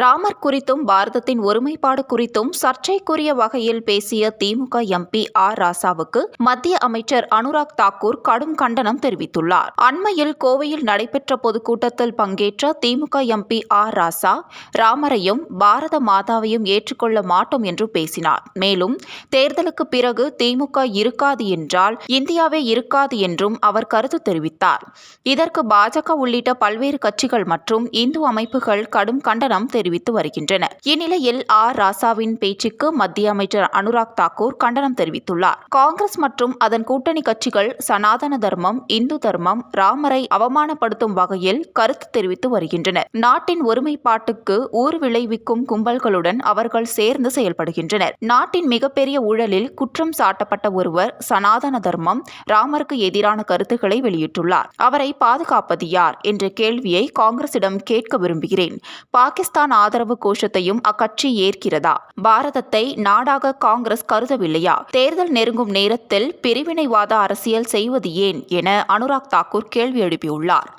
ராமர் குறித்தும் பாரதத்தின் ஒருமைப்பாடு குறித்தும் சர்ச்சைக்குரிய வகையில் பேசிய திமுக எம்பி ஆர். ராசாவுக்கு மத்திய அமைச்சர் அனுராக் தாக்கூர் கடும் கண்டனம் தெரிவித்துள்ளார். அண்மையில் கோவையில் நடைபெற்ற பொதுக்கூட்டத்தில் பங்கேற்ற திமுக எம்பி ஆர். ராசா ராமரையும் பாரத மாதாவையும் ஏற்றுக்கொள்ள மாட்டோம் என்று பேசினார். மேலும் தேர்தலுக்கு பிறகு திமுக இருக்காது என்றால் இந்தியாவே இருக்காது என்றும் அவர் கருத்து தெரிவித்தார். இதற்கு பாஜக உள்ளிட்ட பல்வேறு கட்சிகள் மற்றும் இந்து அமைப்புகள் கடும் கண்டனம் தெரிவித்து வருகின்றன இந்நிலையில் ஆர். ராசாவின் பேச்சுக்கு மத்திய அமைச்சர் அனுராக் தாக்கூர் கண்டனம் தெரிவித்துள்ளார். காங்கிரஸ் மற்றும் அதன் கூட்டணி கட்சிகள் சனாதன தர்மம் இந்து தர்மம் ராமரை அவமானப்படுத்தும் வகையில் கருத்து தெரிவித்து வருகின்றனர். நாட்டின் ஒருமைப்பாட்டுக்கு ஊர் விளைவிக்கும் கும்பல்களுடன் அவர்கள் சேர்ந்து செயல்படுகின்றனர். நாட்டின் மிகப்பெரிய ஊழலில் குற்றம் சாட்டப்பட்ட ஒருவர் சனாதன தர்மம் ராமருக்கு எதிரான கருத்துக்களை வெளியிட்டுள்ளார். அவரை பாதுகாப்பது யார்? என்ற கேள்வியை காங்கிரசிடம் கேட்க விரும்புகிறேன். பாகிஸ்தான் ஆதரவு கோஷத்தையும் அக்கட்சி ஏற்கிறதா? பாரதத்தை நாடாக காங்கிரஸ் கருதவில்லையா? தேர்தல் நெருங்கும் நேரத்தில் பிரிவினைவாத அரசியல் செய்வது ஏன்? என அனுராக் தாக்கூர் கேள்வி எழுப்பியுள்ளார்.